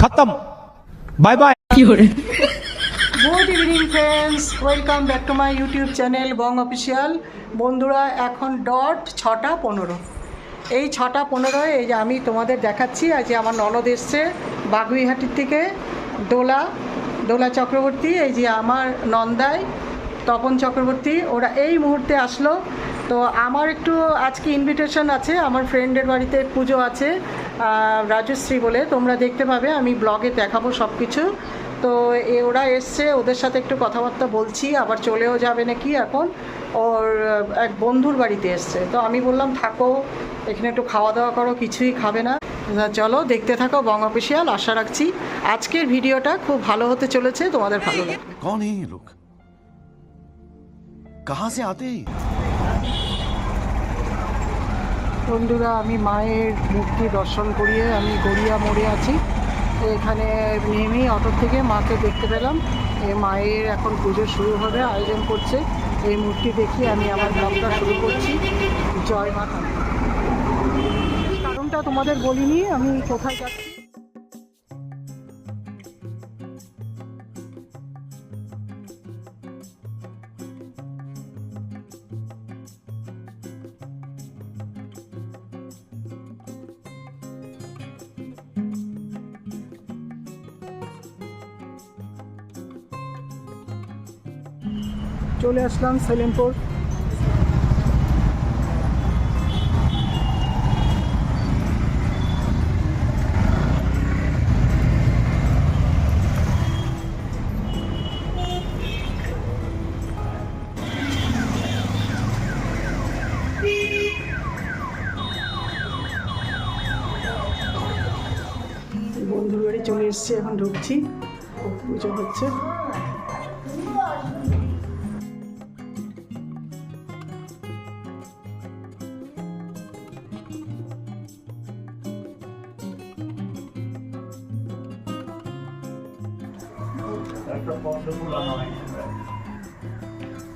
খতম। Bye bye good evening friends welcome back to my YouTube channel Bong official বন্ধুরা এখন dot ছটা পনেরো। এই ছটা পনেরোয় এই যে আমি তোমাদের দেখাচ্ছি আজ আমার ননদ এসছে বাগুইহাটির থেকে দোলা দোলা চক্রবর্তী এই যে আমার নন্দায় তপন চক্রবর্তী ওরা এই মুহূর্তে আসলো। তো আমার একটু আজকে ইনভিটেশন আছে আমার ফ্রেন্ডের বাড়িতে পুজো আছে। রাজশ্রী বলে, তোমরা দেখতে পাবে, আমি ব্লগে দেখাবো সব কিছু তো এ, ওরা এসছে, ওদের সাথে একটু কথাবার্তা বলছি, আবার চলেও যাবে নাকি এখন? ওর এক বন্ধুর বাড়িতে এসছে। তো আমি বললাম, থাকো, এখানে একটু খাওয়া দাওয়া করো, কিছুই খাবে না। চলো, দেখতে থাকো বঙ্গ অফিসিয়াল, আশা রাখছি। আজকের ভিডিওটা খুব ভালো হতে চলেছে, তোমাদের ভালো লাগবে। কোন লোক? কাহা সে আতে? বন্ধুরা, আমি মায়ের মূর্তি দর্শন করিয়ে আমি গড়িয়া মোড়ে আছি। এখানে নেমেই অটো থেকে মাকে দেখতে পেলাম। এ মায়ের এখন পুজো শুরু হবে, আয়োজন করছে। এই মূর্তি দেখি আমি আমার ব্লগটা শুরু করছি। জয় মাতা কারণটা তোমাদের বলিনি, আমি কোথায় যাচ্ছি? চলে আসলাম সেলিমপুর বন্ধুর বাড়ি চলে এসেছি এখন ঢুকছি। পুজো হচ্ছে।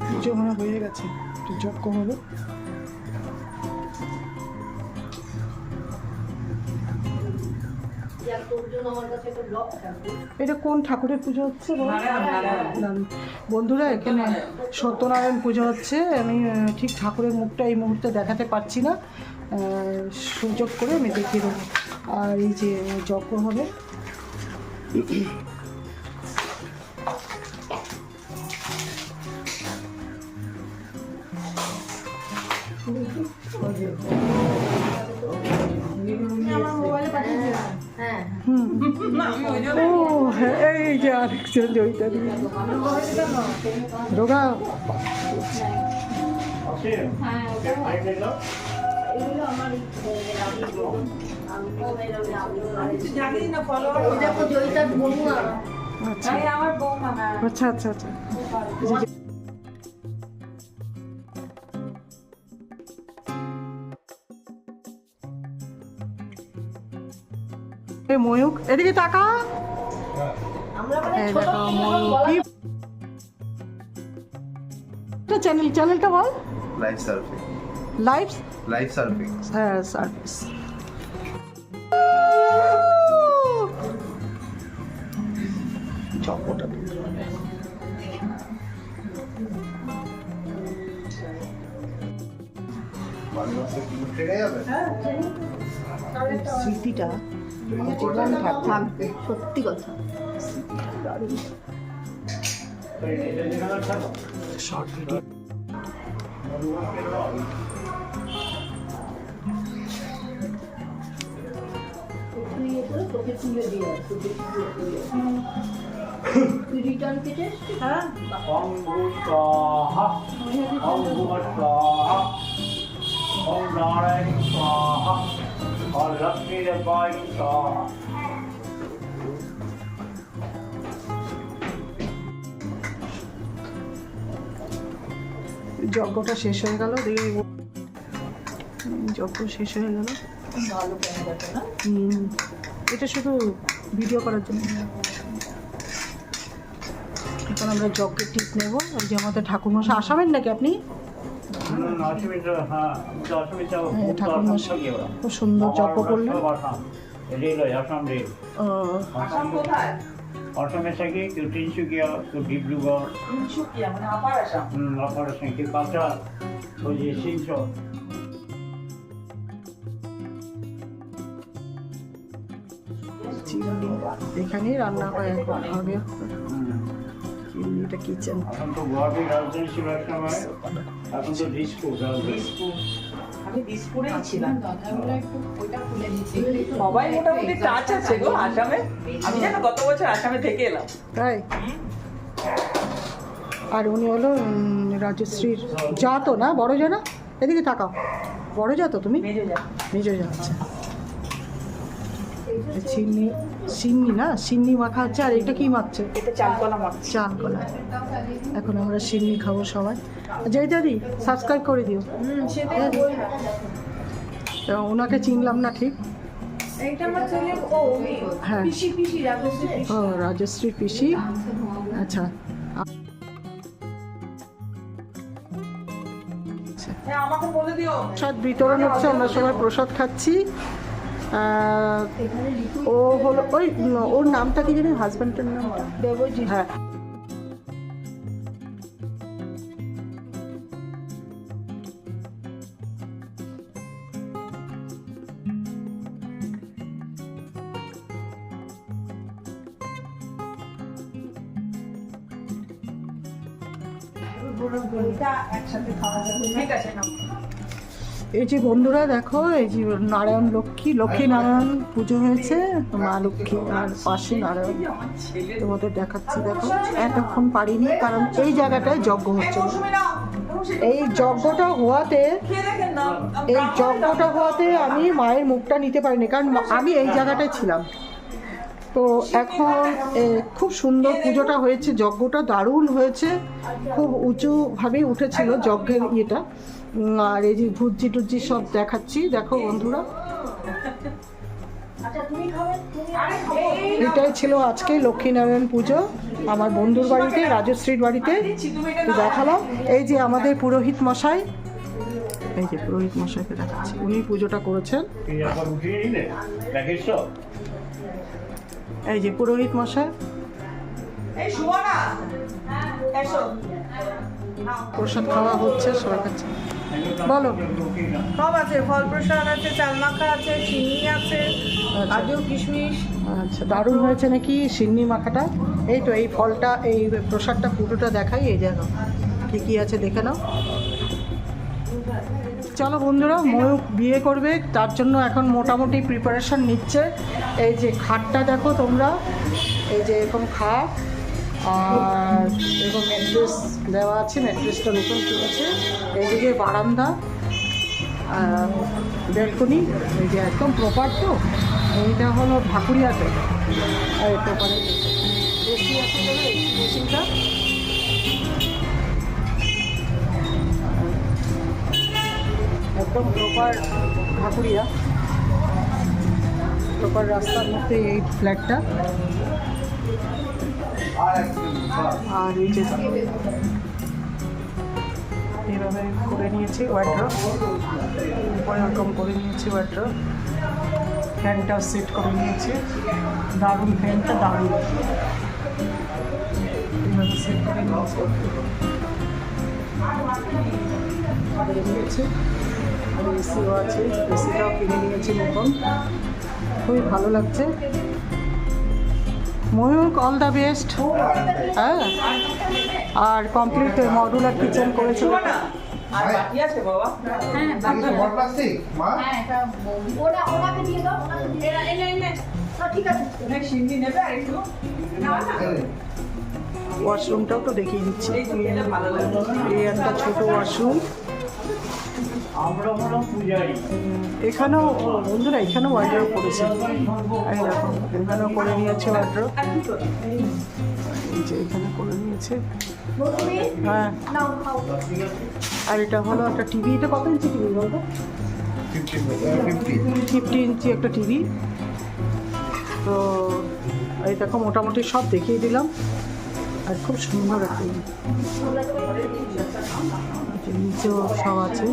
পুজো মনে হয়ে গেছে। একটু যজ্ঞ হলো। এটা কোন ঠাকুরের পুজো হচ্ছে? বন্ধুরা, এখানে সত্যনারায়ণ পুজো হচ্ছে। আমি ঠিক ঠাকুরের মুখটা এই মুহূর্তে দেখাতে পারছি না। সুযোগ করে আমি দেখিয়ে দেবো। আর এই যে, যজ্ঞ হবে। ও এই যে আরেকজন জয়িতা দিয়ে রোগা। আচ্ছা আচ্ছা আচ্ছা। ময়ূক এদিকে তাকা। চ্যানেল চ্যানেলটা বল। Live surfing live live surfing হ্যাঁ সার্ভিস চপটা স্মৃতিটা সত্যি কথা শর্ট ভিডিও তোকে তুলে দিয়ে তোকে তুলে দিয়ে তুই রিটার্ন কেটে? হ্যাঁ অঙ্গু নারায়ণ যজ্ঞটা শেষ হয়ে গেল দেখি যজ্ঞ শেষ হয়ে গেল। ভালো এটা শুধু ভিডিও করার জন্য। এখন আমরা যজ্ঞের টিপ নেব। ওই যে আমাদের ঠাকুরমশা আসাবেন নাকি আপনি? হ্যাঁ হ্যাঁ, খুব সুন্দর যজ্ঞ করলেন। অসমে থাকে কেউ তিনসুকিয়া কেউ ডিব্রুগড়। মানে আপার আসাম। কেউ কালচার ওই যে শিলচর এখানেই রান্না হয় এখন চিমনিটা কিচেন। এখন তো গুয়াহাটির রাজধানী ছিল এক সময়। এখন তো ডিস্কো আমি দিসপুরেই ছিলাম। সবাই মোটামুটি টাচ আছে গো আসামে। আমি জানো গত বছর আসামে থেকে এলাম। তাই? আর উনি হলো রাজশ্রীর যা তো না? বড় যা না এদিকে তাকাও। বড় যা তো তুমি? মেজো যা নিজে যা আচ্ছা। চিনি সিন্নি না? সিন্নি মাখা হচ্ছে আর এটা কি মাখছে? এটা চালকলা এখন আমরা সিন্নি খাব সবাই। জয় দাদি সাবস্ক্রাইব করে দিও। তো ওনাকে চিনলাম না ঠিক। হ্যাঁ। ও রাজশ্রী পিসি। আচ্ছা। হ্যাঁ আমাকে বলে দিও। প্রসাদ বিতরণ হচ্ছে আমরা সবাই প্রসাদ খাচ্ছি। ও হলো ওই ওর নামটা কি জানি হাজব্যান্ডের নামটা দেবজিৎ। হ্যাঁ। একসাথে খাওয়া যাবে ঠিক আছে না এই যে বন্ধুরা দেখো, এই যে নারায়ণ লক্ষ্মী লক্ষ্মী নারায়ণ পুজো হয়েছে মা লক্ষ্মী আর পাশে নারায়ণ। তোমাদের দেখাচ্ছি, দেখো এতক্ষণ পারিনি, কারণ এই জায়গাটায় যজ্ঞ হচ্ছে। এই যজ্ঞটা হওয়াতে, এই যজ্ঞটা হওয়াতে আমি মায়ের মুখটা নিতে পারিনি, কারণ আমি এই জায়গাটায় ছিলাম। তো এখন খুব সুন্দর পুজোটা হয়েছে, যজ্ঞটা দারুণ হয়েছে, খুব উঁচুভাবেই উঠেছিল যজ্ঞের ইয়েটা। আর এই যে ভুজি টুজি সব দেখাচ্ছি, দেখো বন্ধুরা। এটাই ছিল আজকে লক্ষ্মীনারায়ণ পুজো, আমার বন্ধুর বাড়িতে, রাজশ্রীর বাড়িতে। তো দেখালাম, এই যে আমাদের পুরোহিত মশাই, এই যে পুরোহিত মশাইকে দেখাচ্ছি, উনি পুজোটা করেছেন। এই যে পুরোহিত মশাই। এই শুভা এসো। প্রসাদ খাওয়া হচ্ছে সবার কাছে বলো। সব আছে ফল প্রসাদ আছে চাল মাখা আছে চিনি আছে আচ্ছা। কাজু কিশমিশ। আচ্ছা দারুণ হয়েছে নাকি সিন্নি মাখাটা? এই তো এই ফলটা এই প্রসাদটা পুরোটা দেখাই এই দেখো কী কী আছে দেখে নাও। চলো বন্ধুরা ময়ূক বিয়ে করবে, তার জন্য এখন মোটামুটি প্রিপারেশন নিচ্ছে। এই যে খাটটা দেখো তোমরা, এই যে এরকম খাট, আর এরকম ম্যাট্রেস দেওয়া আছে ম্যাট্রেসটা নতুন কিনেছে এইদিকে বারান্দা বেলকনি এই যে একদম প্রপার তো। এইটা হলো ঢাকুরিয়াতে। আর প্রপারে এসি আছে বলে একদম প্রপার ঢাকুরিয়া। প্রপার রাস্তার মধ্যে এই ফ্ল্যাটটা আর এই যে এইভাবে করে নিয়েছি ওয়ার্ড্রপ উপরে এরকম করে নিয়েছি ওয়ার্ড্রপ ফ্যানটা সেট করে নিয়েছি। দারুণ ফ্যানটা দারুণ। এইভাবে সেট করে নিয়েছি। নিয়েছি এসিও আছে এসিটাও কিনে নিয়েছি নতুন। খুবই ভালো লাগছে। ময়ূর অল দ্য বেস্ট হ্যাঁ। আর কমপ্লিট মডুলার কিচেন করেছিল হ্যাঁ না ওয়াশরুমটাও তো দেখিয়ে দিচ্ছি। এই ভালো লাগবে এই একটা ছোট ওয়াশরুম এখানেও বন্ধুরা, এখানেও ওয়ার্ড্রপ করেছে এখানেও করে নিয়েছে ওয়ার্ড্রপ এই যে এখানে করে নিয়েছে। হ্যাঁ। আর এটা হলো একটা টিভি এটা কত ইঞ্চি টিভি বলতো? ফিফটি ইঞ্চি একটা টিভি তো এই দেখো, মোটামুটি সব দেখিয়ে দিলাম। আর খুব সুন্দর একটা নিচেও সব আছে।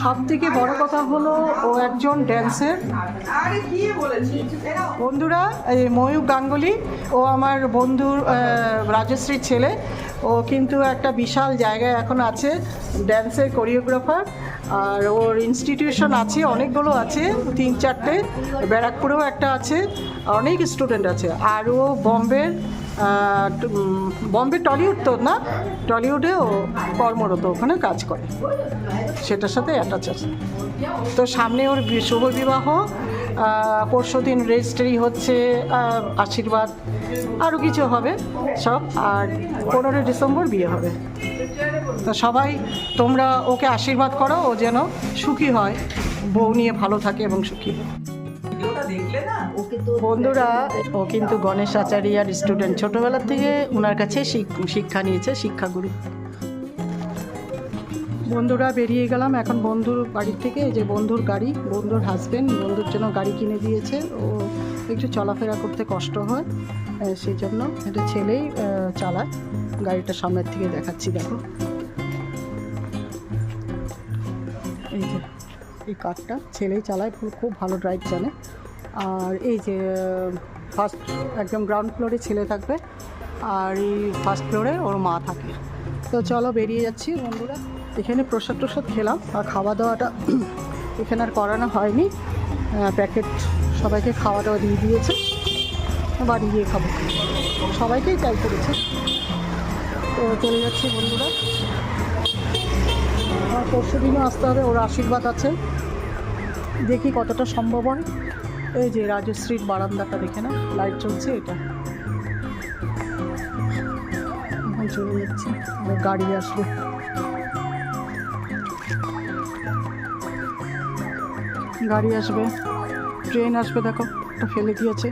সব থেকে বড় কথা হলো, ও একজন ড্যান্সের বন্ধুরা, এই ময়ূর গাঙ্গুলি, ও আমার বন্ধুর রাজশ্রীর ছেলে। ও কিন্তু একটা বিশাল জায়গায় এখন আছে ড্যান্সের কোরিওগ্রাফার আর ওর ইনস্টিটিউশন আছে, অনেকগুলো আছে, তিন চারটে। ব্যারাকপুরেও একটা আছে, অনেক স্টুডেন্ট আছে। আর ও বম্বের বম্বে টলিউড তো না? টলিউডে ও কর্মরত, ওখানে কাজ করে। সেটার সাথে অ্যাটাচ আছে। তো সামনে ওর শুভ বিবাহ পরশু দিন রেজিস্ট্রি হচ্ছে আশীর্বাদ আরও কিছু হবে সব। আর পনেরোই ডিসেম্বর বিয়ে হবে। তো সবাই তোমরা ওকে আশীর্বাদ করো ও যেন সুখী হয় বউ নিয়ে ভালো থাকে এবং সুখী হয়। ভিডিওটা দেখলে না? ওকে তো বন্ধুরা ও কিন্তু গণেশ আচারিয়ার স্টুডেন্ট ছোটবেলার থেকে ওনার কাছে শিক্ষা নিয়েছে শিক্ষাগুরু। বন্ধুরা বেরিয়ে গেলাম। এখন বন্ধুর বাড়ির থেকে যে বন্ধুর গাড়ি বন্ধুর হাজবেন্ড বন্ধুর জন্য গাড়ি কিনে দিয়েছে। ও একটু চলাফেরা করতে কষ্ট হয় সেই জন্য এটা ছেলেই চালায়। গাড়িটা সামনের থেকে দেখাচ্ছি দেখো। এই যে, এই কারটা ছেলেই চালায় খুব খুব ভালো ড্রাইভ জানে আর এই যে ফার্স্ট একদম গ্রাউন্ড ফ্লোরে ছেলে থাকবে, আর এই ফার্স্ট ফ্লোরে ওর মা থাকে। তো চলো বেরিয়ে যাচ্ছি বন্ধুরা। এখানে প্রসাদ টসাদ খেলাম, আর খাওয়া দাওয়াটা এখানে আর করানো হয়নি। প্যাকেট সবাইকে খাওয়া দাওয়া দিয়ে দিয়েছে, বাড়ি গিয়ে খাব। সবাইকেই চাই করেছে। তো চলে যাচ্ছি বন্ধুরা। পরশু দিনও আসতে হবে ওর আশীর্বাদ আছে। দেখি কতটা সম্ভব হয়। এই যে রাজশ্রীর বারান্দাটা দেখে না লাইট চলছে এটা। চলে যাচ্ছে গাড়ি আসবে। গাড়ি আসবে, ট্রেন আসবে দেখো, একটা ফেলে দিয়েছে।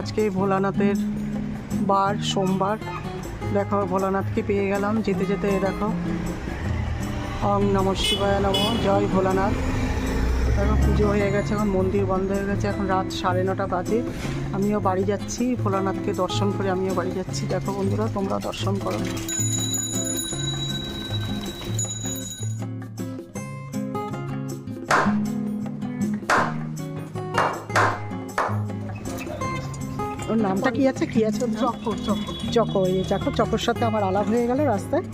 আজকে ভোলানাথের বার, সোমবার। দেখো, ভোলানাথকে পেয়ে গেলাম। যেতে যেতে দেখো অং নম শিবায় নম। জয় ভোলানাথ। দেখো, পুজো হয়ে গেছে, এখন মন্দির বন্ধ হয়ে গেছে। এখন রাত সাড়ে নটা বাজে। আমিও বাড়ি যাচ্ছি। ভোলানাথকে দর্শন করে আমিও বাড়ি যাচ্ছি। দেখো বন্ধুরা, তোমরা দর্শন করো। ওর নামটা কি আছে? কি আছে? চকর চকর। চকর এই দেখো চকর। সাথে আমার আলাপ হয়ে গেল রাস্তায়।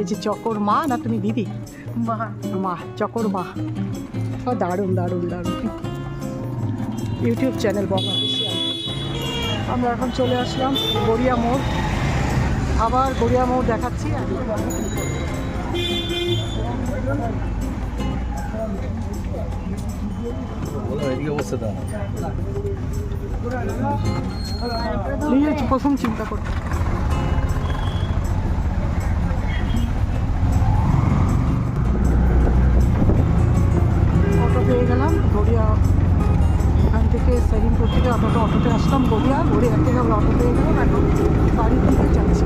এই যে চকর মা না তুমি দিদি? মা। মা চকর মা। ও দারুণ দারুণ দারুণ। ইউটিউব চ্যানেল বঙ্গ আমরা এখন চলে আসলাম গড়িয়া মোড়। আবার গড়িয়া মোড় দেখাচ্ছি। প্রথম চিন্তা করতে অটো পেয়ে গেলাম, গড়িয়া এখান থেকে সেলিমপুর থেকে অটোটা অটোতে আসলাম গড়িয়া। গড়িয়া থেকে আমরা অটো পেয়ে গেলাম, এখন বাড়ির দিকে যাচ্ছি